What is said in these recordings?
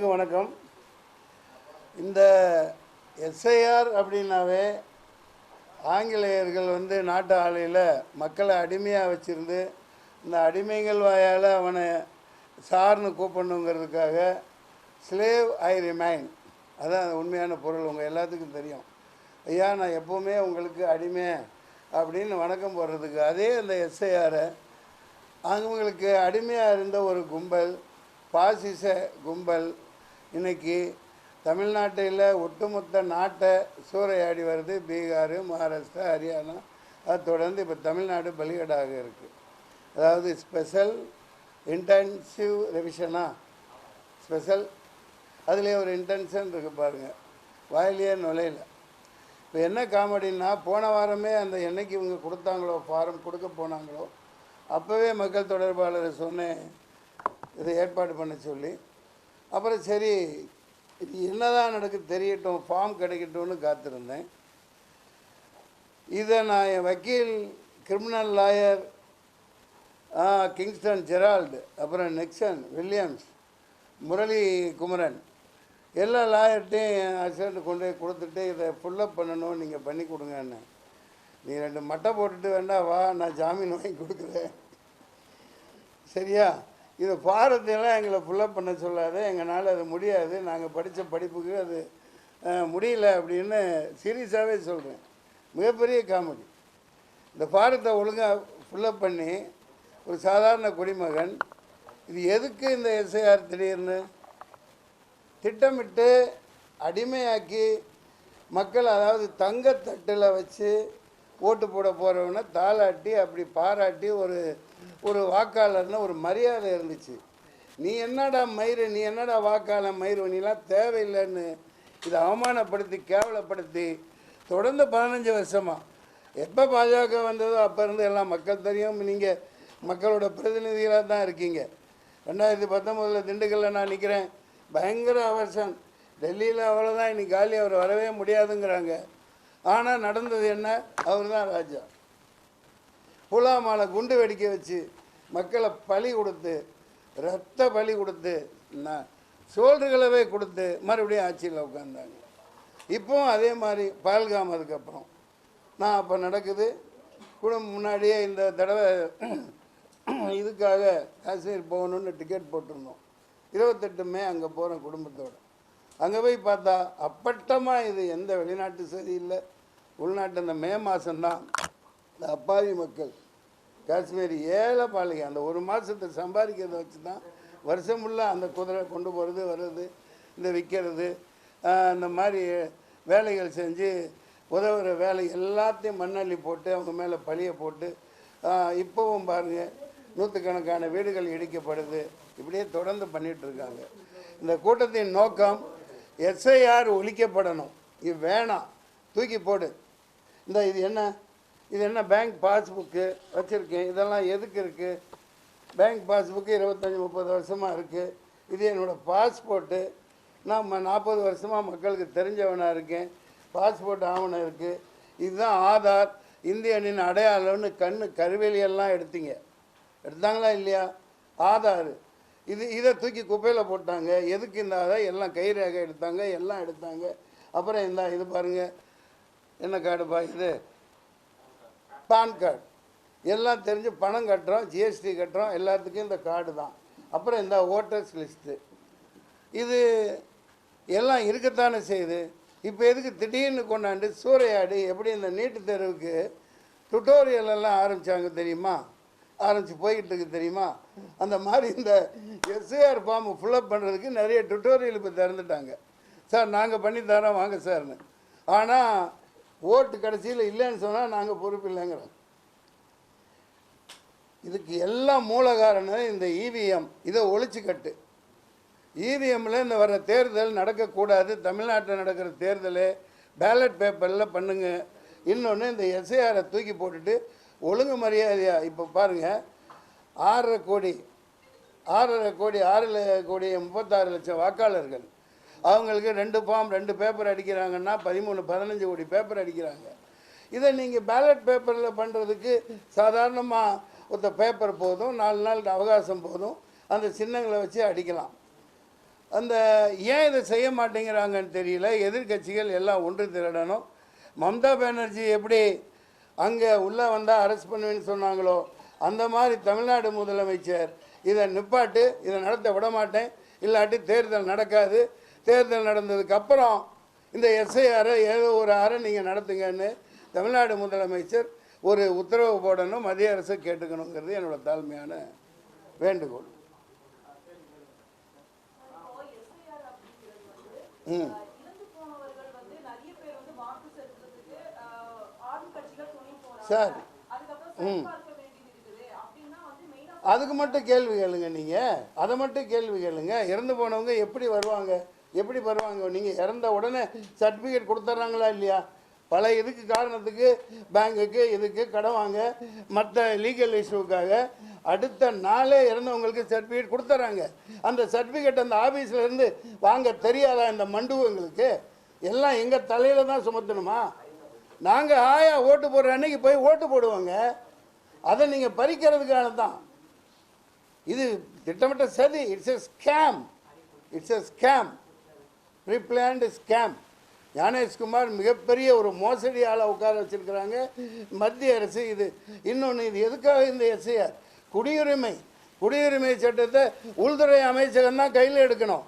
அனைவருக்கும் வணக்கம். இந்த எஸ்ஐஆர் அப்படின்னாவே ஆங்கிலேயர்கள் வந்து நாட்டு ஆலையில் மக்களை அடிமையாக வச்சுருந்து இந்த அடிமைகள் வாயால் அவனை சார்னு கூப்பிடணுங்கிறதுக்காக ஸ்லேவ் ஐ ரிமைன் அதான் உண்மையான பொருள் உங்கள் எல்லாத்துக்கும் தெரியும். ஐயா நான் எப்போவுமே உங்களுக்கு அடிமை அப்படின்னு வணக்கம் போடுறதுக்கு அதே அந்த எஸ்ஐஆரை அவங்களுக்கு அடிமையாக இருந்த ஒரு கும்பல் பாசிச கும்பல் இன்றைக்கி தமிழ்நாட்டில் ஒட்டுமொத்த நாட்டை சூறையாடி வருது பீகார் மகாராஷ்டிரா ஹரியானா. அது தொடர்ந்து இப்போ தமிழ்நாடு பலிகடாக இருக்குது அதாவது ஸ்பெஷல் இன்டென்சிவ் ரெவிஷனா? ஸ்பெஷல். அதுலேயே ஒரு இன்டென்ஷன் இருக்குது பாருங்கள் வாயிலேயே நுழையில. இப்போ என்ன காமெடின்னா போன வாரமே அந்த என்னைக்கு இவங்க கொடுத்தாங்களோ ஃபாரம் கொடுக்க போனாங்களோ அப்போவே மக்கள் தொடர்பாளர் சொன்னேன். இதை ஏற்பாடு பண்ண சொல்லி. அப்புறம் சரி இது என்னதான் நடக்குது தெரியட்டும் ஃபார்ம் கிடைக்கட்டும்னு காத்திருந்தேன். இதை நான் என் வக்கீல் கிரிமினல் லாயர் கிங்ஸ்டன் ஜெரால்டு அப்புறம் நெக்ஸன் வில்லியம்ஸ் முரளி குமரன் எல்லா லாயர்கிட்டையும் அசிஸ்டண்ட் கொண்டு போய் கொடுத்துட்டு இதை ஃபுல்லப் பண்ணணும் நீங்கள் பண்ணி கொடுங்கன்னு. நீ ரெண்டு மட்டை போட்டுட்டு வேண்டாம் வா நான் ஜாமீன் வாங்கி கொடுக்குறேன். சரியா? இது பாரத்தையெல்லாம் எங்களை ஃபுல்லப் பண்ண சொல்லாத எங்களால் அது முடியாது. நாங்கள் படித்த படிப்புக்கு அது முடியல அப்படின்னு சீரியஸாகவே சொல்கிறேன் மிகப்பெரிய காமெடி. இந்த பாரத்தை ஒழுங்காக ஃபுல்லப் பண்ணி ஒரு சாதாரண குடிமகன் இது எதுக்கு இந்த எஸ்ஐஆர் திடீர்னு? திட்டமிட்டு அடிமையாக்கி மக்கள் அதாவது தங்கத்தட்டில் வச்சு ஓட்டு போட போகிறவனை தாளாட்டி அப்படி பாராட்டி ஒரு ஒரு வாக்காளர்னு ஒரு மரியாதை இருந்துச்சு. நீ என்னடா மயிறு நீ என்னடா வாக்காளர் மயிறு நீலாம் தேவையில்லைன்னு இதை அவமானப்படுத்தி கேவலப்படுத்தி தொடர்ந்து பதினஞ்சு வருஷமாக எப்போ பாஜக வந்ததோ அப்போ இருந்து எல்லாம் மக்கள் தெரியும். நீங்கள் மக்களோட பிரதிநிதிகளாக தான் இருக்கீங்க. ரெண்டாயிரத்தி பத்தொம்போதில் திண்டுக்கல்ல நான் நிற்கிறேன் பயங்கர அவர்ஷன் டெல்லியில் அவ்வளோதான் இன்னைக்கு காலி அவர் வரவே முடியாதுங்கிறாங்க. ஆனால் நடந்தது என்ன? அவர் தான் ராஜா. புலாமால குண்டு வெடிக்க வச்சு மக்களை பலி கொடுத்து ரத்த பலி கொடுத்து நான் சோல்டுகளவே கொடுத்து மறுபடியும் ஆட்சியில் உட்காந்தாங்க இப்போவும் அதே மாதிரி பால்காம் அதுக்கப்புறம். நான் அப்போ நடக்குது. குடும்பம் முன்னாடியே இந்த தடவை இதுக்காக காஷ்மீர் போகணுன்னு டிக்கெட் போட்டிருந்தோம். இருபத்தெட்டு மே அங்கே போகிறேன் குடும்பத்தோடு. அங்கே போய் பார்த்தா அப்பட்டமாக இது எந்த வெளிநாட்டு சரி இல்லை. உள்நாட்டு அந்த மே மாதம்தான் இந்த அப்பாவி மக்கள். காஷ்மீர் ஏழை பாலிகை. அந்த ஒரு மாதத்தை சம்பாதிக்கிறத வச்சு தான் வருஷம் ஃபுல்லாக அந்த குதிரை கொண்டு போகிறது வர்றது இந்த விற்கிறது அந்த மாதிரி வேலைகள் செஞ்சு உதவுற வேலை எல்லாத்தையும் மண்ணள்ளி போட்டு அவங்க மேலே பழியை போட்டு இப்போவும் பாருங்கள் நூற்றுக்கணக்கான வீடுகள் இடிக்கப்படுது. இப்படியே தொடர்ந்து பண்ணிகிட்ருக்காங்க இந்த கூட்டத்தின் நோக்கம் எஸ்ஐஆர் ஒழிக்கப்படணும். இது வேணாம். தூக்கி போடு. இந்த இது என்ன? இது என்ன பேங்க் பாஸ்புக்கு வச்சுருக்கேன். இதெல்லாம் எதுக்கு இருக்குது பேங்க் பாஸ்புக்கு இருபத்தஞ்சி முப்பது வருஷமாக இருக்குது இது என்னோடய பாஸ்போர்ட்டு. நான் ம- நாற்பது வருஷமாக மக்களுக்கு தெரிஞ்சவனாக இருக்கேன். பாஸ்போர்ட் ஆவணம் இருக்குது இதுதான் ஆதார். இந்தியனின் அடையாளம்னு கண்ணு கருவேலியெல்லாம் எடுத்தீங்க. எடுத்தாங்களா இல்லையா? ஆதார். இது இதை தூக்கி குப்பையில் போட்டாங்க. எதுக்கு இந்த அதை எல்லாம் கை ரேகை எடுத்தாங்க எல்லாம் எடுத்தாங்க. அப்புறம் இந்த இது பாருங்கள் என்ன கார்டுப்பா இது? பான் கார்டு எல்லாம் தெரிஞ்சு பணம் கட்டுறோம் ஜிஎஸ்டி கட்டுறோம் எல்லாத்துக்கும் இந்த கார்டு தான். அப்புறம் இந்த ஓட்டர்ஸ் லிஸ்ட்டு இது எல்லாம் இருக்கத்தானே செய்யுது? இப்போ எதுக்கு திடீர்னு கொண்டாண்டு சூறையாடி எப்படி இந்த நீட்டு தேர்வுக்கு டுட்டோரியல் எல்லாம் ஆரம்பித்தாங்க தெரியுமா? ஆரம்பித்து போய்கிட்டு இருக்கு தெரியுமா? அந்த மாதிரி இந்த எஸ்ஏஆர் ஃபார்மை ஃபுல்லப் பண்ணுறதுக்கு நிறைய டுட்டோரியல் இப்போ திறந்துட்டாங்க. சார் நாங்கள் பண்ணி தரோம் வாங்க சார்னு. ஆனால் ஓட்டு கடைசியில் இல்லைன்னு சொன்னால் நாங்கள் பொறுப்பு இல்லைங்கிறோம். இதுக்கு எல்லாம் மூல காரணம் இந்த இவிஎம் இதை ஒழிச்சு கட்டு. இவிஎம்மில் இந்த வர தேர்தல் நடக்கக்கூடாது தமிழ்நாட்டில் நடக்கிற தேர்தல் பேலட் பேப்பரில் பண்ணுங்க. இன்னொன்று இந்த எஸ்ஐஆரை தூக்கி போட்டுட்டு ஒழுங்கு மரியாதையா இப்போ பாருங்கள் ஆறரை கோடி ஆறரை கோடி ஆறு கோடி முப்பத்தாறு லட்சம் வாக்காளர்கள். அவங்களுக்கு ரெண்டு ஃபார்ம் ரெண்டு பேப்பர் அடிக்கிறாங்கன்னா பதிமூணு பதினஞ்சு கோடி பேப்பர் அடிக்கிறாங்க. இதை நீங்கள் பேலட் பேப்பரில் பண்ணுறதுக்கு சாதாரணமாக ஒருத்த பேப்பர் போதும் நாலு நாள் அவகாசம் போதும் அந்த சின்னங்களை வச்சு அடிக்கலாம். அந்த ஏன் இதை செய்ய மாட்டேங்கிறாங்கன்னு தெரியல எதிர்க்கட்சிகள் எல்லாம் ஒன்று திரடணும். மம்தா பானர்ஜி எப்படி அங்கே உள்ளே வந்தால் அரெஸ்ட் பண்ணுவேன்னு சொன்னாங்களோ அந்த மாதிரி தமிழ்நாடு முதலமைச்சர் இதை நிப்பாட்டு இதை நடத்த விட மாட்டேன் இல்லாட்டி தேர்தல் நடக்காது. தேர்தல் நடந்ததுக்கு அப்புறம் இந்த எஸ்ஐஆரை ஏதோ ஒரு அறை நீங்கள் நடத்துங்கன்னு தமிழ்நாடு முதலமைச்சர் ஒரு உத்தரவு போடணும் மத்திய அரசு கேட்டுக்கணுங்கிறது என்னோட தாழ்மையான வேண்டுகோள். ம் இறந்து போனவர்கள் வந்து நிறைய பேர் வந்து வாக்கு செலுத்துறதுக்கு ஆஹ், ஆளும் கட்சிகள் துணை போறாங்க சார். மெயினா அதுக்கு மட்டும் கேள்வி கேளுங்க நீங்கள் அதை மட்டும் கேள்வி கேளுங்க. இறந்து போனவங்க எப்படி வருவாங்க? எப்படி வருவாங்க? நீங்கள் இறந்த உடனே சர்டிஃபிகேட் கொடுத்துட்றாங்களா இல்லையா? பல இதுக்கு காரணத்துக்கு பேங்குக்கு இதுக்கு கடன் வாங்க மற்ற லீகல் இஷ்யூக்காக அடுத்த நாளே இறந்தவங்களுக்கு சர்டிஃபிகேட் கொடுத்துட்றாங்க அந்த சர்டிஃபிகேட் அந்த ஆஃபீஸில் இருந்து வாங்க தெரியாதா இந்த மண்டுவங்களுக்கு? எல்லாம் எங்கள் தலையில் தான் சுமத்தணுமா? நாங்கள் ஆயா ஓட்டு போடுற அன்னைக்கு போய் ஓட்டு போடுவோங்க. அதை நீங்கள் பறிக்கிறதுக்கான தான். இது திட்டமிட்ட சதி. It's a scam it's a scam preplanned scam Gyaneshkumar மிகப்பெரிய ஒரு மோசடி ஆளை உட்கார வச்சிருக்கிறாங்க. மத்திய அரசு இது. இன்னொன்று இது எதுக்காக இந்த எஸ்ஐஆர் குடியுரிமை. குடியுரிமை சட்டத்தை உள்துறை அமைச்சகம் தான் கையில் எடுக்கணும்.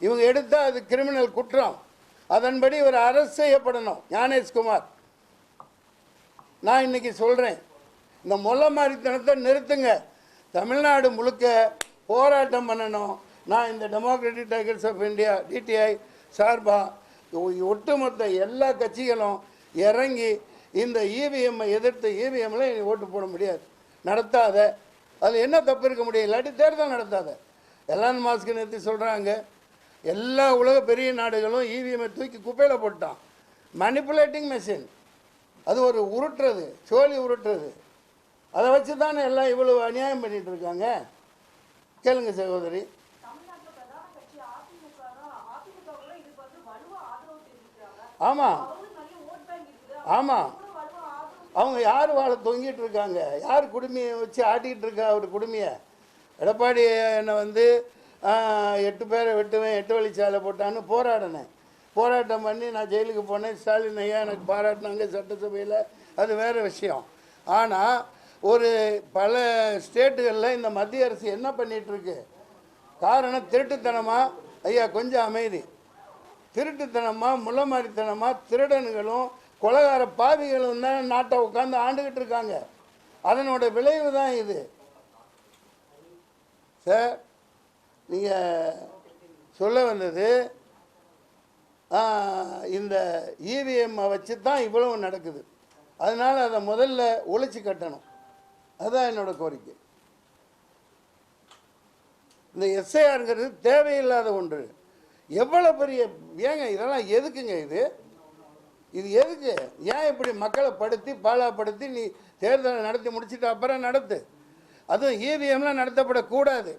இவங்க எடுத்தால் அது கிரிமினல் குற்றம். அதன்படி இவர் அரசு செய்யப்படணும். ஞானேஷ்குமார் நான் இன்னைக்கு சொல்கிறேன் இந்த முல்லை மாதிரித்தனத்தை நிறுத்துங்க. தமிழ்நாடு முழுக்க போராட்டம் பண்ணணும். நான் இந்த Democratic Tigers of India DTI சார்பாக ஒட்டுமொத்த எல்லா கட்சிகளும் இறங்கி இந்த இவிஎம்மை எதிர்த்து இவிஎம்மில் இனி ஓட்டு போட முடியாது. நடத்தாத. அதில் என்ன தப்பு இருக்க முடியும்? இல்லாட்டி தேர்தல் நடத்தாத. எலான் மாஸ்க்கு நிறுத்தி சொல்கிறாங்க எல்லா உலக பெரிய நாடுகளும் இவிஎம்மை தூக்கி குப்பையில் போட்டான். மேனிப்புலேட்டிங் மெஷின் அது ஒரு உருட்டுறது சோழி உருட்டுறது. அதை வச்சு தானே எல்லாம் இவ்வளவு அநியாயம் பண்ணிட்டு இருக்காங்க? கேளுங்க சகோதரி. ஆமாம் ஆமாம் அவங்க யார் வாழ தொங்கிட்டு இருக்காங்க? யார் குடுமையை வச்சு ஆட்டிக்கிட்டு இருக்கா அவர் குடுமையை? எடப்பாடி என்னை வந்து எட்டு பேரை வெட்டுவேன் எட்டு வழிச்சாலை போட்டான்னு போராடினேன். போராட்டம் பண்ணி நான் ஜெயிலுக்கு போனேன் ஸ்டாலின் ஐயா எனக்கு பாராட்டினாங்க சட்டசபையில். அது வேறு விஷயம். ஆனால் ஒரு பல ஸ்டேட்டுகளில் இந்த மத்திய அரசு என்ன பண்ணிகிட்ருக்கு காரணம் திருட்டுத்தனமாக ஐயா கொஞ்சம் அமைதி. திருட்டுத்தனமாக முள்ளமாரித்தனமாக திருடன்களும் கொலகார பாவிகளும் தான் நாட்டை உட்காந்து ஆண்டுகிட்டு இருக்காங்க. அதனோட விளைவு தான் இது. சார் நீங்கள் சொல்ல வந்தது இந்த இவிஎம்மை வச்சு தான் இவ்வளவு நடக்குது. அதனால் அதை முதல்ல ஒழிச்சு கட்டணும். அதுதான் என்னோட கோரிக்கை. இந்த எஸ்ஐஆருங்கிறது தேவையில்லாத ஒன்று. எவ்வளோ பெரிய ஏங்க இதெல்லாம் எதுக்குங்க இது? இது எதுக்கு? ஏன் இப்படி மக்களை படுத்தி பாலாப்படுத்தி நீ தேர்தலை நடத்தி முடிச்சிட்டு அப்புறம் நடத்து? அதுவும் இவிஎம்லாம் நடத்தப்படக்கூடாது.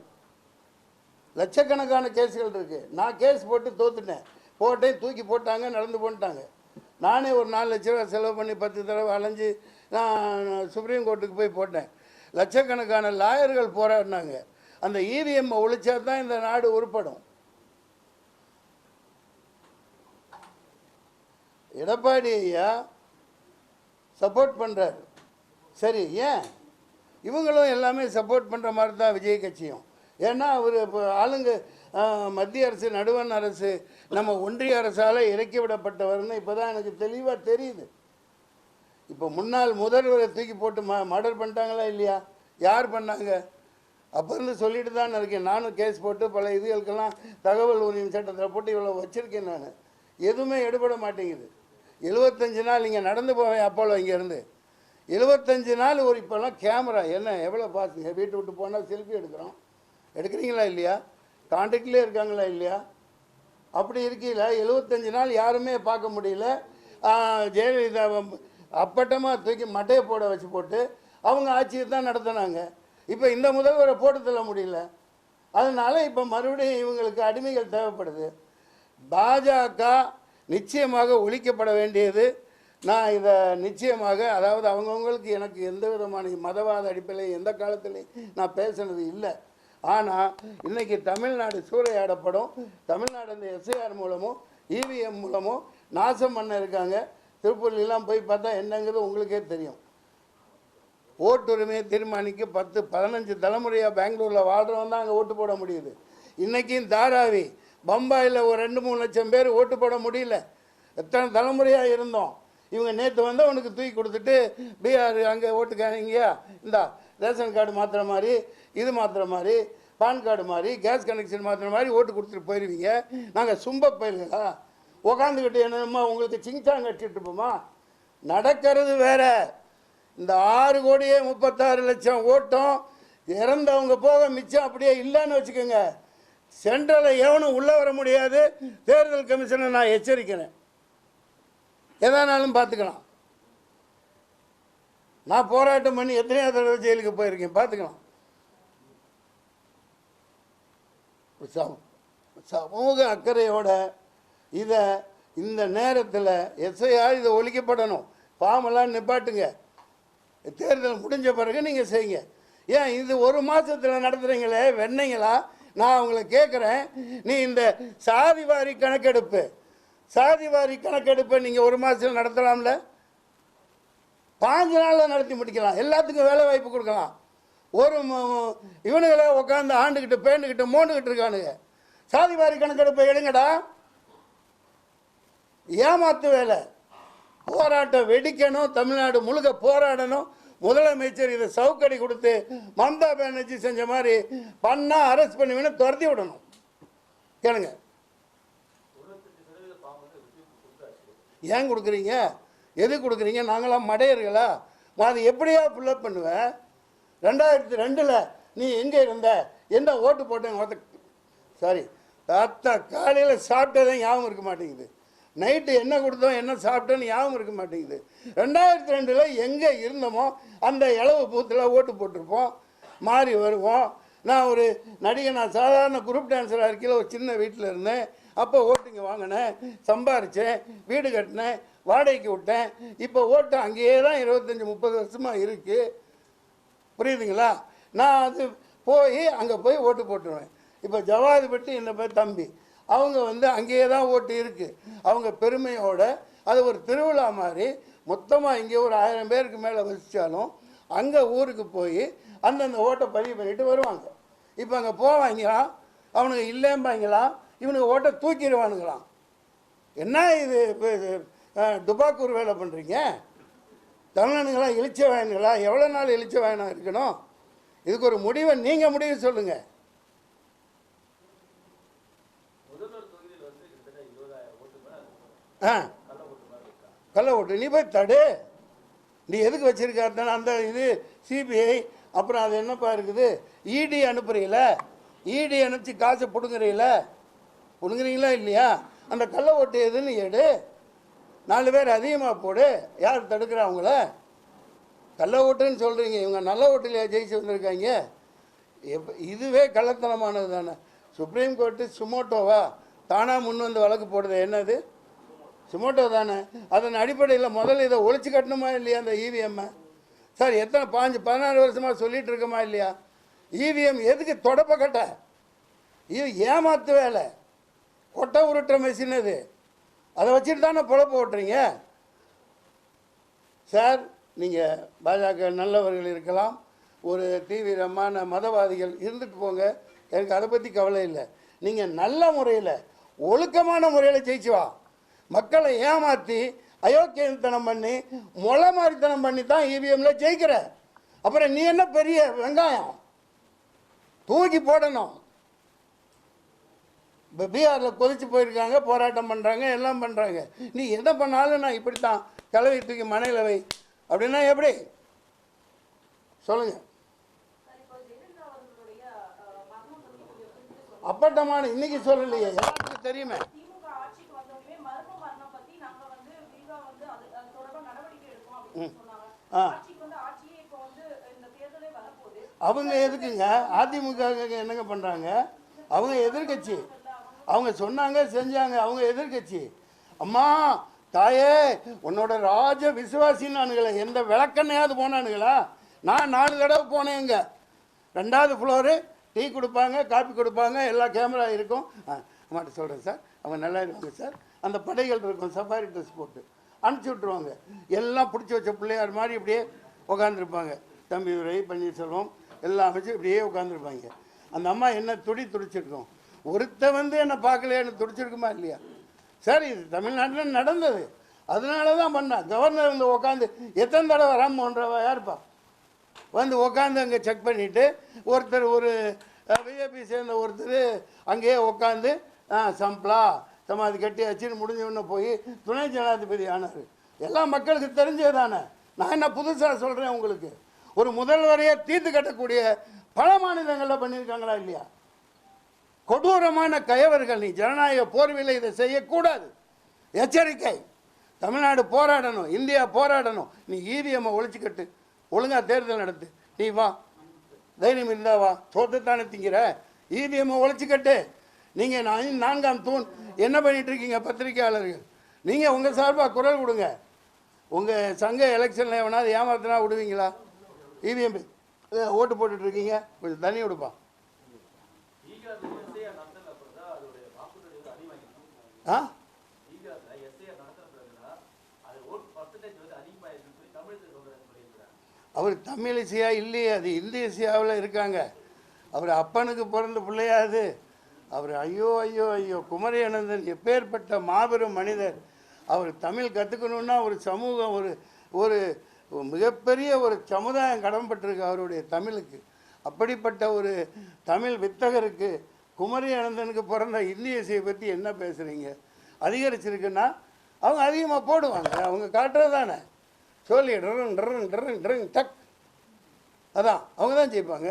லட்சக்கணக்கான கேஸுகள் இருக்குது நான் கேஸ் போட்டு தோத்துட்டேன். போட்டேன் தூக்கி போட்டாங்க நடந்து போட்டாங்க நானே ஒரு நாலு லட்ச ரூபா செலவு பண்ணி பத்து தடவை அலைஞ்சு நான் சுப்ரீம் கோர்ட்டுக்கு போய் போட்டேன். லட்சக்கணக்கான லாயர்கள் போராடினாங்க. அந்த இவிஎம்மை ஒழிச்சா தான் இந்த நாடு உருப்படும். எடப்பாடி ஐயா சப்போர்ட் பண்ணுறாரு சரி ஏன்? இவங்களும் எல்லாமே சப்போர்ட் பண்ணுற மாதிரி தான் விஜய் கட்சியும். ஏன்னா அவர் இப்போ ஆளுங்க மத்திய அரசு நடுவண் அரசு நம்ம ஒன்றிய அரசால் இறக்கி விடப்பட்டவர்னு இப்போ தான் எனக்கு தெளிவாக தெரியுது. இப்போ முன்னாள் முதல்வரை தூக்கி போட்டு ம மர்டர் பண்ணிட்டாங்களா இல்லையா? யார் பண்ணாங்க? அப்போ இருந்து சொல்லிட்டு தான் இருக்கேன். நானும் கேஸ் போட்டு பல இதுகளுக்கெல்லாம் தகவல் உரிமை சட்டத்தில் போட்டு இவ்வளோ வச்சுருக்கேன் நான். எதுவுமே எடுபட மாட்டேங்குது. எழுபத்தஞ்சு நாள் இங்கே நடந்து போவேன் அப்போலோ இங்கேருந்து. எழுபத்தஞ்சு நாள் ஒரு இப்போல்லாம் கேமரா. என்ன எவ்வளோ பார்த்துங்க வீட்டு விட்டு போனால் செல்ஃபி எடுக்கிறோம். எடுக்கிறீங்களா இல்லையா? கான்டாக்ட்லேயே இருக்காங்களா இல்லையா? அப்படி இருக்கையில் எழுபத்தஞ்சு நாள் யாருமே பார்க்க முடியல. ஜெயலலிதா அப்பட்டமாக தூக்கி மட்டையை போட வச்சு போட்டு அவங்க ஆட்சியை தான் நடத்தினாங்க. இப்போ இந்த முதல்வரை போட்டு தள்ள முடியல. அதனால் இப்போ மறுபடியும் இவங்களுக்கு அடிமைகள் தேவைப்படுது. பாஜக நிச்சயமாக ஒழிக்கப்பட வேண்டியது. நான் இதை நிச்சயமாக அதாவது அவங்கவுங்களுக்கு எனக்கு எந்த விதமான மதவாத அடிப்படையில் எந்த காலத்துலேயும் நான் பேசுனது இல்லை. ஆனால் இன்னைக்கு தமிழ்நாடு சூறையாடப்படும். தமிழ்நாடு இந்த எஸ்ஐஆர் மூலமும் இவிஎம் மூலமும் நாசம் பண்ண இருக்காங்க. திருப்பூர்லாம் போய் பார்த்தா என்னங்கிறது உங்களுக்கே தெரியும். ஓட்டுரிமையை தீர்மானிக்க பத்து பதினஞ்சு தலைமுறையாக பெங்களூரில் வாழ்கிறவன் தான் அங்கே ஓட்டு போட முடியுது. இன்றைக்கும் தாராவி பம்பாயில் ஒரு ரெண்டு மூணு லட்சம் பேர் ஓட்டு போட முடியல. எத்தனை தலைமுறையாக இருந்தோம். இவங்க நேற்று வந்து அவனுக்கு தூக்கி கொடுத்துட்டு பீகார் அங்கே ஓட்டுக்காரங்க. இந்தா ரேஷன் கார்டு மாற்றுற மாதிரி இது மாற்றுற மாதிரி பான் கார்டு மாதிரி கேஸ் கனெக்ஷன் மாற்றுற மாதிரி ஓட்டு கொடுத்துட்டு போயிடுவீங்க நாங்கள் சும்ப போயிருக்கா? உக்காந்துக்கிட்டு என்னம்மா உங்களுக்கு சிங்சாங் கட்டிட்டு இருப்போமா? நடக்கிறது வேற. இந்த ஆறு கோடியே முப்பத்தாறு லட்சம் ஓட்டம் இறந்தவங்க போக மிச்சம் அப்படியே இல்லைன்னு வச்சுக்கோங்க. சென்ட்ரலில் எவனும் உள்ளே வர முடியாது. தேர்தல் கமிஷனை நான் எச்சரிக்கிறேன். எதானாலும் பார்த்துக்கலாம். நான் போராட்டம் பண்ணி எத்தனையோ தடவை ஜெயிலுக்கு போயிருக்கேன். பார்த்துக்கலாம். சமூக அக்கறையோட இதை இந்த நேரத்தில் எஸ்ஐயா இதை ஒழிக்கப்படணும். பாமெல்லாம் நிப்பாட்டுங்க. தேர்தல் முடிஞ்ச பிறகு நீங்கள் செய்யுங்க. ஏன் இது ஒரு மாதத்தில் நடத்துகிறீங்களே வெண்ணீங்களா நான் உங்களை கேட்குறேன் நீ இந்த சாதிவாரி கணக்கெடுப்பு. சாதிவாரி கணக்கெடுப்பை நீங்கள் ஒரு மாதத்தில் நடத்தலாம்ல? பாஞ்சு நாளில் நடத்தி முடிக்கலாம். எல்லாத்துக்கும் வேலை வாய்ப்பு கொடுக்கலாம். ஒரு ம- இவனுங்களே உட்காந்து ஆண்டுக்கிட்டு பேண்டுக்கிட்டு மோண்டுக்கிட்டு இருக்கானுங்க. சாதி சாதிவாரி கணக்கெடுப்பை எடுங்கடா. ஏமாத்து வேலை. போராட்டம் வெடிக்கணும் தமிழ்நாடு முழுக்க போராடணும். முதலமைச்சர் இதை சவுக்கடி கொடுத்து மம்தா பானர்ஜி செஞ்ச மாதிரி பண்ணால் அரெஸ்ட் பண்ணுவீங்கன்னு துரத்தி விடணும். கேளுங்க. ஏன் கொடுக்குறீங்க? எது கொடுக்குறீங்க? நாங்களாம் மடையர்களா? நான் அதை எப்படியா ஃபில்லப் பண்ணுவேன்? ரெண்டாயிரத்தி ரெண்டில் நீ எங்கே இருந்த? என்ன ஓட்டு போட்டேன் சாரி தாத்தா காலையில் சாப்பிட்டதே ஞாபகம் இருக்க மாட்டேங்குது. நைட்டு என்ன கொடுத்தோம் என்ன சாப்பிட்டோன்னு ஞாபகம் இருக்க மாட்டேங்குது. ரெண்டாயிரத்தி ரெண்டில் எங்கே இருந்தோமோ அந்த இளவு பூத்தில் ஓட்டு போட்டிருப்போம் மாறி வருவோம். நான் ஒரு நடிகை நான் சாதாரண குரூப் டான்ஸராக இருக்கையில் ஒரு சின்ன வீட்டில் இருந்தேன். அப்போ ஓட்டுங்க வாங்கினேன் சம்பாரித்தேன் வீடு கட்டினேன் வாடகைக்கு விட்டேன். இப்போ ஓட்டு அங்கேயே தான் இருபத்தஞ்சி முப்பது வருஷமாக இருக்குது புரியுதுங்களா? நான் அது போய் அங்கே போய் ஓட்டு போட்டுருவேன். இப்போ ஜவாதிபட்டி இந்த பேர்? தம்பி. அவங்க வந்து அங்கேயே தான் ஓட்டு இருக்குது அவங்க பெருமையோட அது ஒரு திருவிழா மாதிரி மொத்தமாக இங்கே ஒரு ஆயிரம் பேருக்கு மேலே வசித்தாலும் அங்கே ஊருக்கு போய் அந்தந்த ஓட்டை பதிவு பண்ணிட்டு வருவாங்க. இப்போ அங்கே போவாங்களாம் அவனுங்க இல்லைம்பாங்களாம் இவனுக்கு ஓட்டை தூக்கிடுவானுங்களாம். என்ன இது? இப்போ இது, வேலை பண்ணுறீங்க தமிழனுங்களாம் இழிச்ச வாயனுங்களா எவ்வளோ நாள் இழிச்ச வாயனாக இருக்கணும் இதுக்கு ஒரு முடிவை நீங்கள் முடிவு சொல்லுங்கள் ஆ. கள்ள ஓட்டு நீ போய் தடு. நீ எதுக்கு வச்சிருக்க அந்த இது சிபிஐ அப்புறம் அது என்னப்பா இருக்குது? இடி அனுப்புறீல? இடி அனுப்பிச்சு காசை பிடுங்குறீல? பிடுங்குறீங்களா இல்லையா? அந்த கள்ள ஓட்டு எதுன்னு எடு. நாலு பேர் அதிகமாக போடு. யார் தடுக்கிறா அவங்கள? கள்ள ஓட்டுன்னு சொல்கிறீங்க இவங்க நல்ல ஓட்டில் ஜெயிச்சு வந்திருக்காங்க? எப் இதுவே கள்ளத்தனமானது தானே சுப்ரீம் கோர்ட்டு சுமோட்டோவா தானாக முன் வந்து வழக்கு போடுறது என்னது? சுமோட்டோ தானே. அதன் அடிப்படையில் முதல்ல இதை ஒழிச்சு கட்டணுமா இல்லையா அந்த இவிஎம்மை சார் எத்தனை பாஞ்சு பதினாறு வருஷமாக சொல்லிகிட்டு இருக்கோமா இல்லையா? இவிஎம் எதுக்கு தொடப்ப கட்ட? இது ஏமாத்து வேலை. கொட்டை உருட்டுற மெஷின் அது. அதை வச்சுட்டு தானே பொழப்பு ஓட்டுறீங்க? சார் நீங்கள் பாஜக நல்லவர்கள் இருக்கலாம். ஒரு தீவிரமான மதவாதிகள் இருந்துட்டு போங்க. எனக்கு அதை பற்றி கவலை இல்லை. நீங்கள் நல்ல முறையில் ஒழுக்கமான முறையில் ஜெயிச்சு வா. மக்களை ஏமாற்றி அயோக்கியத்தனம் பண்ணி முளை மாதிரித்தனம் பண்ணி தான் இவிஎம்ல ஜெயிக்கிற. அப்புறம் நீ என்ன பெரிய வெங்காயம்? தூக்கி போடணும். இப்போ பீகாரில் கொதிச்சு போயிருக்காங்க போராட்டம் பண்ணுறாங்க எல்லாம் பண்ணுறாங்க நீ எதை பண்ணாலும் நான் இப்படி தான் தலைவை தூக்கி மனையில் வை. அப்படின்னா எப்படி? சொல்லுங்கள் அப்பட்டமான இன்னைக்கு சொல்லலையே. எல்லாருக்கும் தெரியுமே. ஆ. அவங்க எதுக்குங்க? அதிமுக என்னங்க பண்ணுறாங்க அவங்க எதிர்கட்சி அவங்க சொன்னாங்க செஞ்சாங்க அவங்க எதிர்க்கட்சி. அம்மா தாயே உன்னோட ராஜ விசுவாசின்னானுங்களே எந்த விளக்கண்ணையாவது போனானுங்களா? நான் நாலு தடவை போனேங்க. ரெண்டாவது ஃப்ளோரு டீ கொடுப்பாங்க காப்பி கொடுப்பாங்க எல்லா கேமரா இருக்கும். அம்மாட்ட சொல்கிறேன் சார் அவங்க நல்லா இருப்பாங்க சார். அந்த படைகள் இருக்கும் சஃபாரி ட்ரெஸ் போட்டு. அனுப்பிச்சி விட்ருவாங்க எல்லாம் பிடிச்சி வச்ச பிள்ளையார் மாதிரி இப்படியே உட்காந்துருப்பாங்க தம்பி உரை பன்னீர்செல்வம் எல்லாம் அமைச்சு இப்படியே உட்காந்துருப்பாங்க அந்த அம்மா என்ன துடி துடிச்சிருக்கும். ஒருத்த வந்து என்னை பார்க்கலையான்னு துடிச்சிருக்குமா இல்லையா? சார் இது தமிழ்நாட்டில் நடந்தது. அதனால தான் பண்ணேன். கவர்னர் வந்து உட்காந்து எத்தனை தடவை ராம்மோகன் யாருப்பா? வந்து உட்காந்து அங்கே செக் பண்ணிவிட்டு ஒருத்தர் ஒரு பிஜேபி சேர்ந்த ஒருத்தர் அங்கேயே உட்காந்து சம்பளா சமாதி கட்டி வச்சுன்னு முடிஞ்சவொன்னே போய் துணை ஜனாதிபதி ஆனார். எல்லாம் மக்களுக்கு தெரிஞ்சது தானே நான் என்ன புதுசாக சொல்கிறேன் உங்களுக்கு? ஒரு முதல்வரையே தீர்த்து கட்டக்கூடிய பல மாநிலங்களில் பண்ணியிருக்காங்களா இல்லையா? கொடூரமான கயவர்கள் நீ ஜனநாயக போர்விலை இதை செய்யக்கூடாது. எச்சரிக்கை. தமிழ்நாடு போராடணும் இந்தியா போராடணும். நீ ஈவிஎம்மை ஒழிச்சுக்கட்டு ஒழுங்காக தேர்தல் நடத்து. நீ வா. தைரியம் இருந்தா வா. தோத்துத்தானே திங்கிற. ஈவிஎம்மை ஒழிச்சுக்கட்டு. நீங்கள் நான் நான்காம் தூண். என்ன பண்ணிட்டு இருக்கீங்க பத்திரிகையாளர்கள்? நீங்கள் உங்கள் சார்பாக குரல் கொடுங்க. உங்கள் சங்க எலெக்ஷனில் எவனாவது ஏமாத்தினா விடுவீங்களா? இவிஎம் ஓட்டு போட்டுட்ருக்கீங்க கொஞ்சம் தண்ணி விடுப்பா ஈகார்ல எஸ்ஐஆர் நடத்தல அப்புறம் தான் அதோடைய வாக்குறுதி வந்து அதிகமாகிருக்கு ஆ ஈகார்ல எஸ்ஐஆர் நடத்தின பிறகுதான் அது ஓட் பர்சன்டேஜ் வந்து அதிகமாயிருக்குன்னு சொல்லி ஆ? அவர் தமிழ் அவர் தமிழிசையா இல்லையே அது இந்தி இசையாவில் இருக்காங்க. அவர் அப்பனுக்கு பிறந்த பிள்ளையா அது. அவர் ஐயோ ஐயோ ஐயோ குமரி அனந்தன் எப்பேற்பட்ட மாபெரும் மனிதர். அவர் தமிழ் கற்றுக்கணுன்னா ஒரு சமூகம் ஒரு ஒரு மிகப்பெரிய ஒரு சமுதாயம் கடன்பட்டிருக்கு அவருடைய தமிழுக்கு. அப்படிப்பட்ட ஒரு தமிழ் வித்தகருக்கு குமரி அனந்தனுக்கு பிறந்த இந்திய இசையை பற்றி என்ன பேசுகிறீங்க அதிகரிச்சிருக்குன்னா அவங்க அதிகமாக போடுவாங்க. அவங்க காட்டுறது தானே. சொல்லி ட்ரங் ட்ரங் ட்ரங் ட்ரங் டக். அதான் அவங்க தான் ஜெயிப்பாங்க.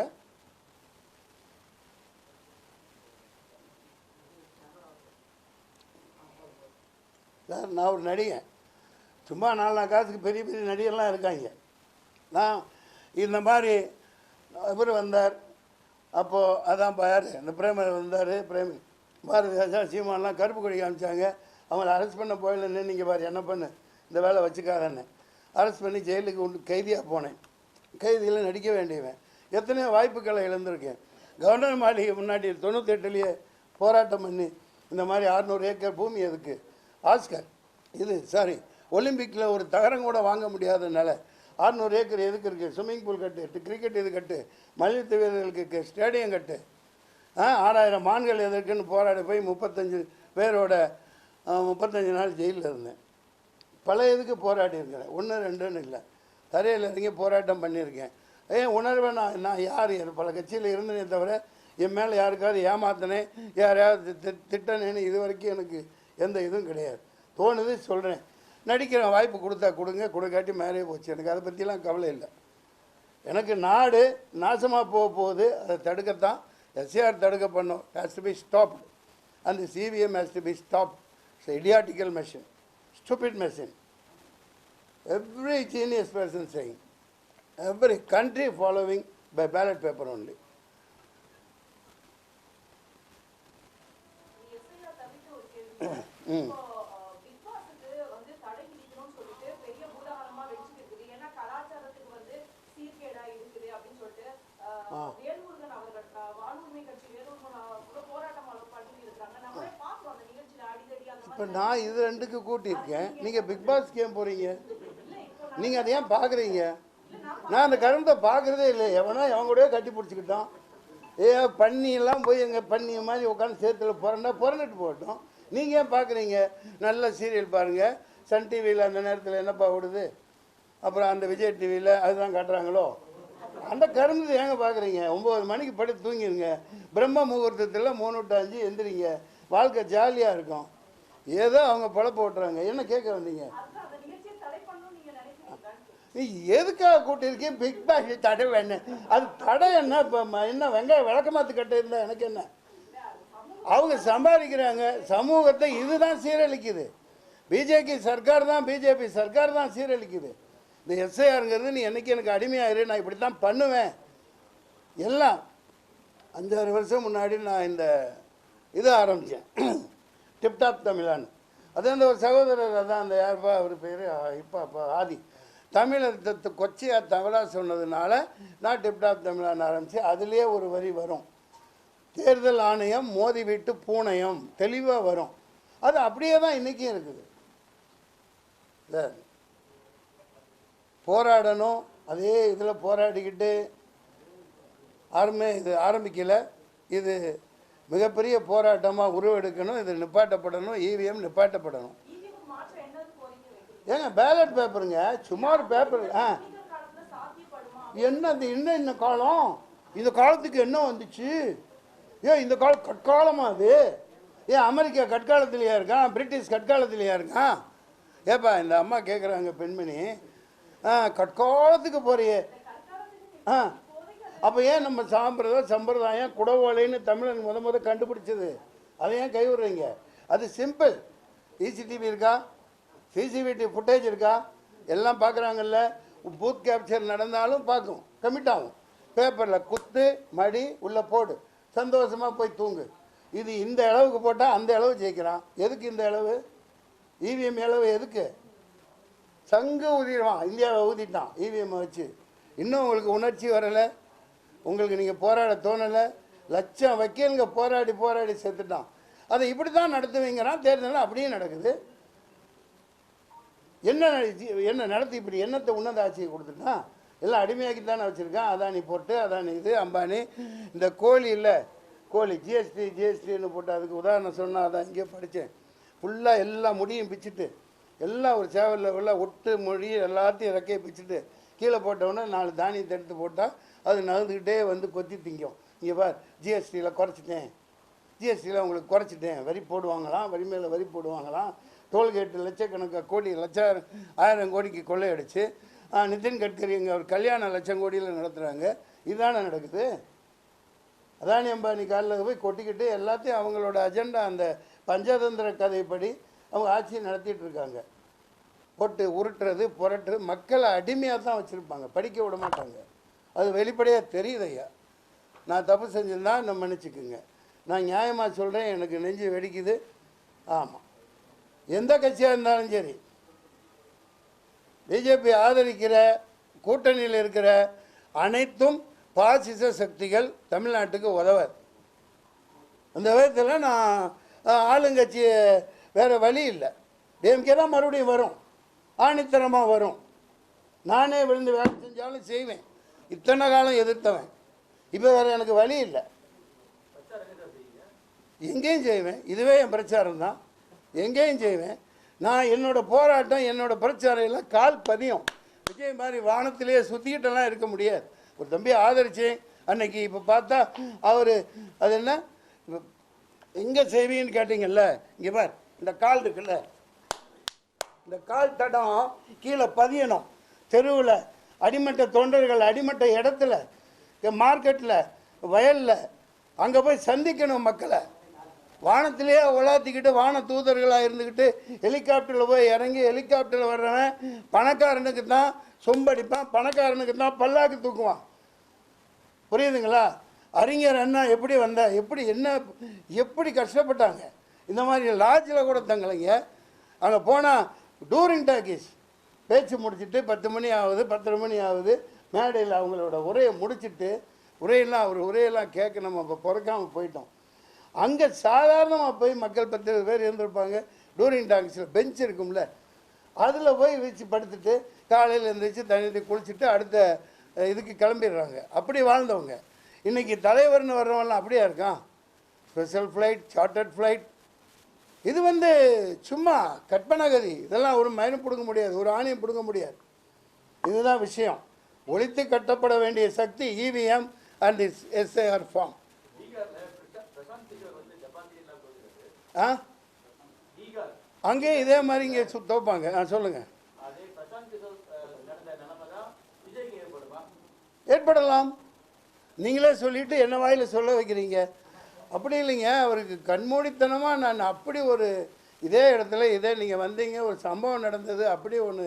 சார் நான் ஒரு நடிகன். சும்மா நாலு நாள் காசுக்கு பெரிய பெரிய நடிகர்லாம் இருக்காங்க. நான் இந்த மாதிரி இவர் வந்தார். அப்போது அதான் பாரு இந்த பிரேமர் வந்தார் பிரேமி. பாரதிராஜா சீமான்லாம் கருப்பு கொடி காமிச்சாங்க. அவங்கள அரெஸ்ட் பண்ண போயில நீங்கள் பாரு என்ன பண்ணு? இந்த வேலை வச்சுக்காதன்னு. அரெஸ்ட் பண்ணி ஜெயிலுக்கு உண்டு கைதியாக போனேன். கைதியில் நடிக்க வேண்டியவன். எத்தனையோ வாய்ப்புகளை இழந்திருக்கேன். கவர்னர் மாளிகை முன்னாடி தொண்ணூத்தெட்டுலேயே போராட்டம் பண்ணி இந்த மாதிரி அறநூறு ஏக்கர் பூமி எதுக்கு? ஆஸ்கர். இது சாரி ஒலிம்பிக்கில் ஒரு தகரம் கூட வாங்க முடியாதனால அறநூறு ஏக்கர் எதுக்கு இருக்குது ஸ்விம்மிங் பூல் கட்டு கிரிக்கெட் இது கட்டு மல்யுத்த வீரர்களுக்கு ஸ்டேடியம் கட்டு. ஆ ஆறாயிரம் மான்கள் எதற்குன்னு போராடி போய் முப்பத்தஞ்சு பேரோட முப்பத்தஞ்சு நாள் ஜெயிலில் இருந்தேன். பல இதுக்கு போராடி இருக்கிறேன். ஒன்று ரெண்டுன்னு இல்லை. தரையில் இறங்கி போராட்டம் பண்ணியிருக்கேன். ஏன் உணர்வை நான் நான் யார்? பல கட்சியில் இருந்தனே தவிர என் மேலே யாருக்காவது ஏமாத்தினேன் யாரையாவது திட்டனேன்னு இது வரைக்கும் எனக்கு எந்த இதுவும் கிடையாது. தோணுது சொல்கிறேன் நடிக்கிறேன் வாய்ப்பு கொடுத்தா கொடுங்க கொடுக்காட்டி மேலே போச்சு. எனக்கு அதை பற்றிலாம் கவலை இல்லை. எனக்கு நாடு நாசமாக போக போகுது. அதை தடுக்கத்தான் எஸ்ஏஆர் தடுக்க பண்ணோம். ஹேஸ் டு பி ஸ்டாப் அந்த CVM has to be stop it's idiotical machine stupid machine. Every genius person saying, every country following by ballot paper only. SIR தவிர்த்து ஒரு கேள்வி இப்போ அஹ், பிக் பாஸுக்கு வந்து தடை விதிக்கணும்னு சொல்லிட்டு பெரிய பூதாகரமா வச்சுட்டு இருக்குது ஏன்னா கலாச்சாரத்துக்கு வந்து சீர்கேடா இருக்குது அப்படின்னு சொல்லிட்டு அஹ், வேல்முருகன் அவர்கள் அஹ், வாழ்வுரிமை கட்சி வேல்முருகன் அவர் கூட போராட்டம் அவர் பண்ணி இருக்காங்க நம்மளே பார்க்கிறோம் அந்த நிகழ்ச்சியில அடிதடி அந்த இப்போ நான் இது ரெண்டுக்கு கூட்டியிருக்கேன். நீங்கள் பிக் பாஸ்க்கு ஏன் போகிறீங்க நீங்கள் அதை ஏன் பார்க்குறீங்க? நான் அந்த கரும்பை பார்க்குறதே இல்லை. எவனோ எவன் கூட கட்டி பிடிச்சிக்கிட்டான். ஏ பண்ணியெல்லாம் போய் எங்கள் பண்ணி மாதிரி உட்காந்து சேர்த்துல புரண்டா புரண்டுட்டு போகட்டும். நீங்கள் ஏன் பார்க்குறீங்க? நல்ல சீரியல் பாருங்கள் சன் டிவியில் அந்த நேரத்தில் என்னப்பா ஓடுது? அப்புறம் அந்த விஜய் டிவியில் அதுதான் காட்டுறாங்களோ? அந்த கரும்பு ஏங்க பார்க்குறீங்க? ஒம்பது மணிக்கு படுத்து தூங்கிடுங்க பிரம்ம முகூர்த்தத்தில் மூணு டு அஞ்சு எந்திரிங்க. வாழ்க்கை ஜாலியாக இருக்கும். ஏதோ அவங்க பழப்ப ஓட்டுறாங்க என்ன கேட்க வந்தீங்க? நீ எதுக்காக கூட்டியிருக்கீங்க பிக் பாஸ் தடை வேணும் அது தடை என்ன? இப்போ என்ன வெங்காயம் விளக்கமாத்து கட்ட இருந்தால் எனக்கு என்ன? அவங்க சம்பாதிக்கிறாங்க. சமூகத்தை இதுதான் சீரழிக்குது. பிஜேபி சர்க்கார் தான் பிஜேபி சர்க்கார் தான் சீரழிக்குது. இந்த எஸ்ஐஆருங்கிறது நீ என்னைக்கு எனக்கு அடிமையாயிரு நான் இப்படி தான் பண்ணுவேன். எல்லாம் அஞ்சாறு வருஷம் முன்னாடி நான் இந்த இது ஆரம்பித்தேன் டிப்டாப் தமிழான்னு அது அந்த ஒரு சகோதரர் அதான் அந்த யார்பா அவர் பேர்? இப்போ அப்பா ஆதி. தமிழத்தை கொச்சையாக தவறாக சொன்னதுனால நான் டிப்டாப் தமிழான்னு ஆரம்பித்து அதுலேயே ஒரு வரி வரும். தேர்தல் ஆணையம் மோதிவிட்டு பூனையம் தெளிவாக வரும். அது அப்படியே தான் இன்றைக்கும் இருக்குது. சார் போராடணும். அதே இதில் போராடிக்கிட்டு ஆரம்பி இது ஆரம்பிக்கலை. இது மிகப்பெரிய போராட்டமாக உருவெடுக்கணும் இது நிப்பாட்டப்படணும் இவிஎம் நிப்பாட்டப்படணும். ஏங்க பேலட் பேப்பருங்க சும்மா ஒரு பேப்பர் ஆ. என்ன இந்த இன்னும் இந்த காலம்? இந்த காலத்துக்கு என்ன வந்துச்சு? ஏன் இந்த காலம் கற்காலமா அது? ஏன் அமெரிக்கா கற்காலத்திலேயே இருக்கான் பிரிட்டிஷ் கற்காலத்திலேயே இருக்கான் ஏப்பா இந்த அம்மா கேட்குறாங்க பெண்மணி. ஆ கற்காலத்துக்கு போறியே. ஆ. அப்போ ஏன் நம்ம சாம்பிரதாயம் சம்பிரதாயம் குடவோலைன்னு தமிழன் முத முத கண்டுபிடிச்சது? அதை ஏன் கைவிடுறீங்க? அது சிம்பிள் சிசிடிவி இருக்கா? சிசிடிவி ஃபுட்டேஜ் இருக்கா? எல்லாம் பார்க்குறாங்கல்ல பூத் கேப்சர் நடந்தாலும் பார்க்கும். கமிட் ஆகும். பேப்பரில் குத்து மடி உள்ளே போடு. சந்தோஷமாக போய் தூங்கு. இது இந்த அளவுக்கு போட்டால் அந்த அளவு ஜெயிக்கிறான். எதுக்கு இந்த அளவு? இவிஎம் அளவு எதுக்கு? சங்கு ஊதிடுவான். இந்தியாவை ஊதிட்டான். இவிஎம்மை வச்சு. இன்னும் உங்களுக்கு உணர்ச்சி வரலை? உங்களுக்கு நீங்கள் போராட தோணலை. லட்சம் வக்கீலுங்க போராடி போராடி செத்துட்டான். அதை இப்படி தான் நடத்துவீங்கன்னா தேர்தல் அப்படியே நடக்குது. என்ன என்ன நடத்தி இப்படி என்னத்தை உன்னத ஆட்சியை கொடுத்துட்டான் எல்லாம் அடிமையாக்கி தானே வச்சுருக்கான். அதானி போட்டு அதானி இது அம்பானி. இந்த கோழி இல்லை. கோழி ஜிஎஸ்டி ஜிஎஸ்டின்னு போட்டு அதுக்கு உதாரணம் சொன்னால் அதான் இங்கே படித்தேன் ஃபுல்லாக எல்லா முடியும் பிச்சுட்டு. எல்லாம் ஒரு சேவலில் உள்ள ஒட்டு மொழி எல்லாத்தையும் இறக்கையை பிச்சுட்டு கீழே போட்டவுடனே நாலு தானியத்தை எடுத்து போட்டால் அது நடந்துக்கிட்டே வந்து கொத்தி திங்கும். இங்கே பார் ஜிஎஸ்டியில் குறைச்சிட்டேன். ஜிஎஸ்டியில் உங்களுக்கு குறைச்சிட்டேன். வரி போடுவாங்களாம் வரி மேலே வரி போடுவாங்களாம். டோல்கேட்டு லட்சக்கணக்காக கோடி லட்சம் ஆயிரம் கோடிக்கு கொள்ளையடிச்சு. ஆ, நிதின் கட்கரி இங்கே ஒரு கல்யாண லட்சம் கோடியில் நடத்துகிறாங்க இதுதானே நடக்குது? அதானி அம்பானி காலில் போய் கொட்டிக்கிட்டு எல்லாத்தையும் அவங்களோட அஜெண்டா அந்த பஞ்சதந்திர கதைப்படி அவங்க ஆட்சியை நடத்திட்டு இருக்காங்க. போட்டு உருட்டுறது புரட்டு மக்களை அடிமையாக தான் வச்சுருப்பாங்க. படிக்க விட மாட்டாங்க. அது வெளிப்படையாக தெரியுது ஐயா நான் தப்பு செஞ்சிருந்தா என்ன மன்னிச்சுக்குங்க. நான் நியாயமாக சொல்கிறேன் எனக்கு நெஞ்சு வெடிக்குது. ஆமாம் எந்த கட்சியாக இருந்தாலும் சரி. பிஜேபி ஆதரிக்கிற கூட்டணியில் இருக்கிற அனைத்தும் பாசிச சக்திகள் தமிழ்நாட்டுக்கு உதவாது. அந்த விதத்தில் நான் ஆளுங்கட்சி வேறு வழி இல்லை. டிஎம்கே தான் மறுபடியும் வரும். ஆணித்தரமாக வரும். நானே விழுந்து வேலை செஞ்சாலும் செய்வேன். இத்தனை காலம் எதிர்த்தவன். இப்போ வேறு எனக்கு வழி இல்லை. எங்கேயும் செய்வேன். இதுவே என் பிரச்சாரம் தான். எங்கேயும் செய்வேன். நான் என்னோடய போராட்டம் என்னோடய பிரச்சாரம் எல்லாம் கால் பதியும். விஜய் மாதிரி வானத்திலேயே சுற்றிக்கிட்டெல்லாம் இருக்க முடியாது. ஒரு தம்பி ஆதரிச்சேன். அன்னைக்கு இப்போ பார்த்தா அவர் அது என்ன? எங்கே செய்வீங்கன்னு கேட்டிங்கல்ல? இங்கே பார். இந்த கால் இருக்குல்ல? இந்த கால் தடம் கீழே பதியணும். தெருவில் அடிமட்ட தொண்டர்கள் அடிமட்ட இடத்துல மார்க்கெட்டில் வயலில் அங்கே போய் சந்திக்கணும் மக்களை. வானத்திலேயே உலாத்திக்கிட்டு வான தூதர்களாக இருந்துக்கிட்டு ஹெலிகாப்டரில் போய் இறங்கி ஹெலிகாப்டரில் வர்றவன் பணக்காரனுக்கு தான் சொம்படிப்பான் பணக்காரனுக்கு தான் பல்லாக்கு தூக்குவான். புரியுதுங்களா? அறிஞர் அண்ணா எப்படி வந்த எப்படி என்ன எப்படி கஷ்டப்பட்டாங்க? இந்த மாதிரி லாட்ஜில் கூட தங்கலைங்க. அங்கே போனால் டூரிங் டாக்கீஸ் பேச்சு முடிச்சுட்டு பத்து மணி ஆகுது பத்தரை மணி ஆகுது. மேடையில் அவங்களோட உரையை முடிச்சிட்டு உரையெல்லாம் அவர் உரையெல்லாம் கேட்க நம்ம இப்போ பிறக்காமல் போயிட்டோம். அங்கே சாதாரணமாக போய் மக்கள் பத்து பேர் இருந்திருப்பாங்க. டூரிங் டாக்ஸில் பெஞ்ச் இருக்கும்ல. அதில் போய் வச்சு படுத்துட்டு காலையில் எழுந்திரிச்சு தண்ணி குளிச்சுட்டு அடுத்த இதுக்கு கிளம்பிடுறாங்க. அப்படி வாழ்ந்தவங்க. இன்றைக்கி தலைவர்னு வர்றவன்லாம் அப்படியா இருக்கான்? ஸ்பெஷல் ஃப்ளைட் சார்ட்டர்ட் ஃப்ளைட் இது வந்து சும்மா கற்பனகதி. இதெல்லாம் ஒரு மயனும் பிடுங்க முடியாது ஒரு ஆணையம் பிடுங்க முடியாது. இதுதான் விஷயம். ஒழித்து கட்டப்பட வேண்டிய சக்தி EVM and is SAR form ஆ? அங்கே இதே மாதிரி இங்கே சு தோப்பாங்க ஆ சொல்லுங்கள் ஏற்படலாம். நீங்களே சொல்லிட்டு என்ன வாயில் சொல்ல வைக்கிறீங்க? அப்படி இல்லைங்க அவருக்கு கண்மூடித்தனமாக நான் அப்படி ஒரு இதே இடத்துல இதே நீங்கள் வந்தீங்க ஒரு சம்பவம் நடந்தது அப்படி ஒன்று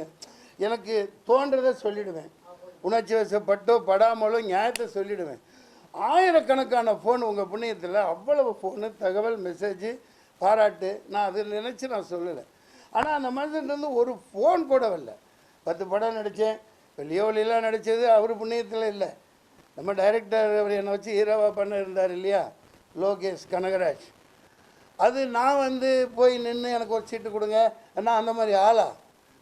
எனக்கு தோன்றதை சொல்லிடுவேன். உணர்ச்சி வசப்பட்டோ படாமலோ நியாயத்தை சொல்லிடுவேன். ஆயிரக்கணக்கான ஃபோன் உங்கள் புண்ணியத்தில் அவ்வளவு ஃபோனு தகவல் மெசேஜு பாராட்டு நான் அதை நினச்சி நான் சொல்லலை. ஆனால் அந்த மனுஷன்ட்டு ஒரு ஃபோன் கூட வரல. பத்து படம் நடித்தேன் வெளியோ லியோலிலாம் நடித்தது அவர் புண்ணியத்தில் இல்லை. நம்ம டைரக்டர் அவர் என்னை வச்சு ஹீரோவாக பண்ண இருந்தார் இல்லையா? லோகேஷ் கனகராஜ். அது நான் வந்து போய் நின்று எனக்கு ஒரு சீட்டு கொடுங்க. நான் அந்த மாதிரி ஆளா?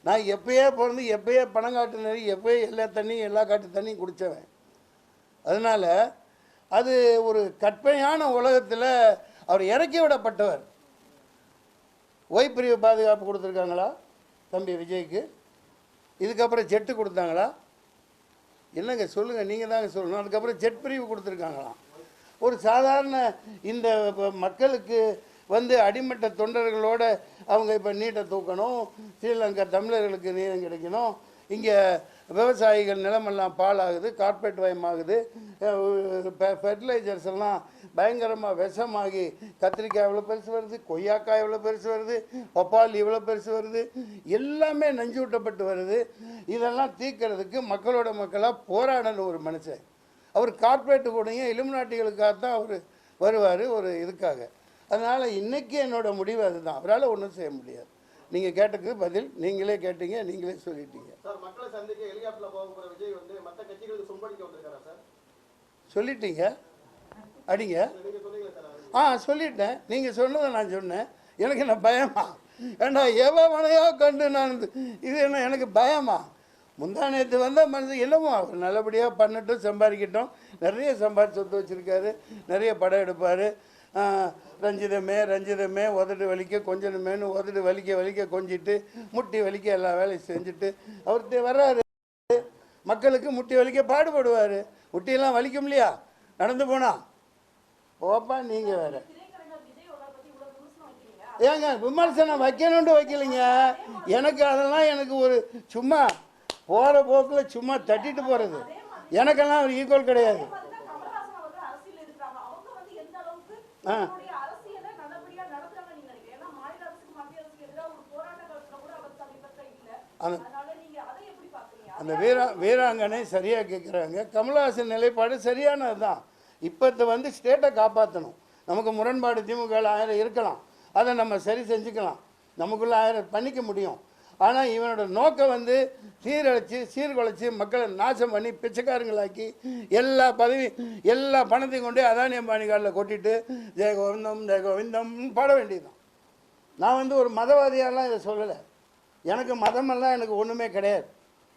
நான் எப்பயே பிறந்து எப்பயே பணம் காட்டு நெறி எப்பயே எல்லா தண்ணியும் எல்லா காட்டு தண்ணியும் குடித்தவன் அதனால் அது ஒரு கற்பனையான உலகத்தில் அவர் இறக்கி விடப்பட்டவர். ஓய்பிரிவு பாதுகாப்பு கொடுத்துருக்காங்களா? தம்பி விஜய்க்கு. இதுக்கப்புறம் ஜெட்டு கொடுத்தாங்களா? என்னங்க சொல்லுங்கள் நீங்கள் தாங்க சொல்லணும். அதுக்கப்புறம் ஜெட் பிரிவு கொடுத்துருக்காங்களாம். ஒரு சாதாரண இந்த மக்களுக்கு வந்து அடிமட்ட தொண்டர்களோட அவங்க இப்போ நீட்டை தூக்கணும் ஸ்ரீலங்கா தமிழர்களுக்கு நீரம் கிடைக்கணும் இங்கே விவசாயிகள் நிலமெல்லாம் பாலாகுது கார்பரேட் வயமாகுது ஃபெர்டிலைசர்ஸ் எல்லாம் பயங்கரமாக விஷமாகி கத்திரிக்காய் எவ்வளோ பெருசு வருது கொய்யாக்காய் எவ்வளோ பெருசு வருது பப்பாளி இவ்வளோ பெருசு வருது எல்லாமே நஞ்சூட்டப்பட்டு வருது. இதெல்லாம் தீர்க்கறதுக்கு மக்களோட மக்களாக போராடணும் ஒரு மனுஷன். அவர் கார்ப்பரேட்டு கூடயும் இலுமினாட்டிகளுக்காக தான் அவர் வருவார் ஒரு இதுக்காக. அதனால் இன்றைக்கி என்னோட முடிவு அதுதான். அவரால் ஒன்றும் செய்ய முடியாது. நீங்கள் கேட்டதுக்கு பதில் நீங்களே கேட்டீங்க நீங்களே சொல்லிட்டீங்க. சொல்லிட்டீங்க? அடிங்க. ஆ சொல்லிட்டேன். நீங்கள் சொன்னதை நான் சொன்னேன். எனக்கு என்ன பயமா? ஏண்டா எவ மனையோ கண்டு நான் இது என்ன எனக்கு பயமா? முந்தா நேற்று வந்த மனுஷன் என்னமோ அவர் நல்லபடியாக பண்ணட்டும் சம்பாதிக்கட்டும். நிறைய சம்பாதி சொத்து வச்சுருக்காரு. நிறைய படம் எடுப்பார். ரஞ்சிதமே ரஞ்சிதமே உதடு வலிக்க கொஞ்சணுமேனு உதடு வலிக்க வலிக்க கொஞ்சிட்டு முட்டி வலிக்க எல்லா வேலையும் செஞ்சுட்டு அவர்கிட்ட வர்றாரு. மக்களுக்கு முட்டி வலிக்க பாடுபடுவார். முட்டியெல்லாம் வலிக்கும் இல்லையா? நடந்து போனா? ஓப்பா நீங்கள் வேறு. ஏங்க விமர்சனம் வைக்கணுன்ட்டு வைக்கலைங்க. எனக்கு அதெல்லாம் எனக்கு ஒரு சும்மா போகிற போக்கில் சும்மா தட்டிட்டு போகிறது எனக்கெல்லாம் ஒரு ஈக்குவல் கிடையாது. ஆ. அந்த- அந்த வீரா வீராங்கனை சரியாக கேட்குறாங்க கமலஹாசன் நிலைப்பாடு சரியானது தான் இப்போ வந்து ஸ்டேட்டை காப்பாற்றணும் நமக்கு முரண்பாடு திமுக ஆயிரம் இருக்கலாம். அதை நம்ம சரி செஞ்சுக்கலாம். நமக்குள்ள ஆயிரம் பண்ணிக்க முடியும். ஆனால் இவனோட நோக்கம் வந்து சீரழித்து சீர்குலைச்சி மக்களை நாசம் பண்ணி பிச்சைக்காரங்களாக்கி எல்லா பதவி எல்லா பணத்தையும் கொண்டு அதானி அம்பானி காலில் கொட்டிட்டு ஜெயகோவிந்தம் ஜெயகோவிந்தம் பாட வேண்டியதுதான். நான் வந்து ஒரு மதவாதியாலாம் இதை சொல்லலை. எனக்கு மதமெல்லாம் எனக்கு ஒன்றுமே கிடையாது.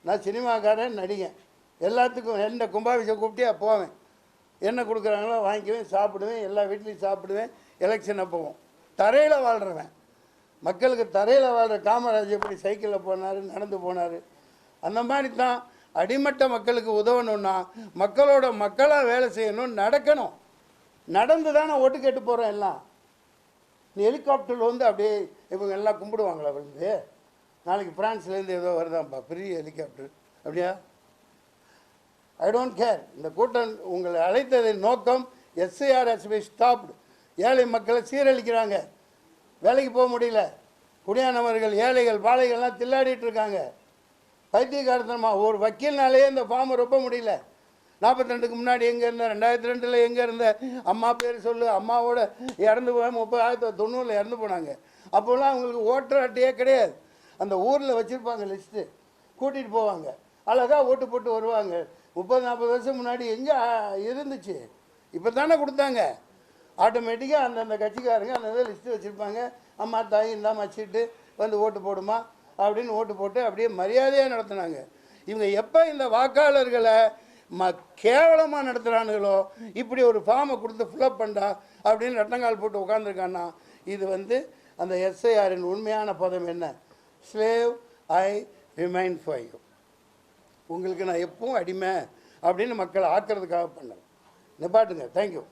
நான் சினிமாக்காரன் நடிகன். எல்லாத்துக்கும் எந்த கும்பாபிஷம் கூப்பிட்டே போவேன். என்ன கொடுக்குறாங்களோ வாங்கிக்குவேன் சாப்பிடுவேன் எல்லா வீட்லேயும் சாப்பிடுவேன் எலெக்ஷன் போவோம் தரையில் வாழ்கிறவன் மக்களுக்கு தரையில் வாழ்கிற காமராஜ் எப்படி சைக்கிளில் போனார் நடந்து போனார்? அந்த மாதிரி தான் அடிமட்ட மக்களுக்கு உதவணும்னா மக்களோட மக்களாக வேலை செய்யணும் நடக்கணும். நடந்து தானே ஓட்டு கேட்டு போகிறோம் எல்லாம். ஹெலிகாப்டரில் வந்து அப்படியே இவங்க எல்லாம் கும்பிடுவாங்களா விழுந்து? நாளைக்கு பிரான்ஸ்லேருந்து ஏதோ வருதாம்ப்பா பெரிய ஹெலிகாப்டர் அப்படியா? ஐ டோன்ட் கேர் இந்த கூட்டம் உங்களை அழைத்ததின் நோக்கம் எஸ்ஐஆர் ஹஸ் பி ஸ்டாப்டு ஏழை மக்களை சீரழிக்கிறாங்க. வேலைக்கு போக முடியல. குடியானவர்கள் ஏழைகள் பாலைகள்லாம் தில்லாடிட்டு இருக்காங்க. பைத்தியக்காரத்தனமா ஒரு வக்கீல்னாலேயே இந்த ஃபார்மை ரொம்ப முடியல. நாற்பத்தி ரெண்டுக்கு முன்னாடி எங்கே இருந்த ரெண்டாயிரத்தி ரெண்டில் எங்கே இருந்த அம்மா பேர் சொல்லு அம்மாவோட இறந்து போய் முப்பது ஆயிரத்தி தொண்ணூறில் இறந்து போனாங்க. அப்போல்லாம் அவங்களுக்கு ஓட்டர் அட்டையே கிடையாது. அந்த ஊரில் வச்சுருப்பாங்க லிஸ்ட்டு கூட்டிகிட்டு போவாங்க. அழகாக ஓட்டு போட்டு வருவாங்க. முப்பது நாற்பது வருஷம் முன்னாடி எங்கே இருந்துச்சு. இப்போ தானே கொடுத்தாங்க. ஆட்டோமேட்டிக்காக அந்தந்த கட்சிக்காரங்க அந்த இதை லிஸ்ட்டு வச்சுருப்பாங்க. அம்மா தாய் இந்தாம வச்சுட்டு வந்து ஓட்டு போடுமா அப்படின்னு ஓட்டு போட்டு அப்படியே மரியாதையாக நடத்துனாங்க. இவங்க எப்போ இந்த வாக்காளர்களை ம கேவலமாக நடத்துகிறானுங்களோ இப்படி ஒரு ஃபார்மை கொடுத்து ஃபில்அப் பண்ணா அப்படின்னு ரெட்டங்கால் போட்டு உட்காந்துருக்கான்னா இது வந்து அந்த எஸ்ஐஆரின் உண்மையான பதம் என்ன? Slave I remain for you உங்களுக்கு நான் எப்பவும் அடிமை அப்படின்னு மக்களை ஆக்கிறதுக்காக பண்ணேன் நிப்பாட்டுங்க. தேங்க்யூ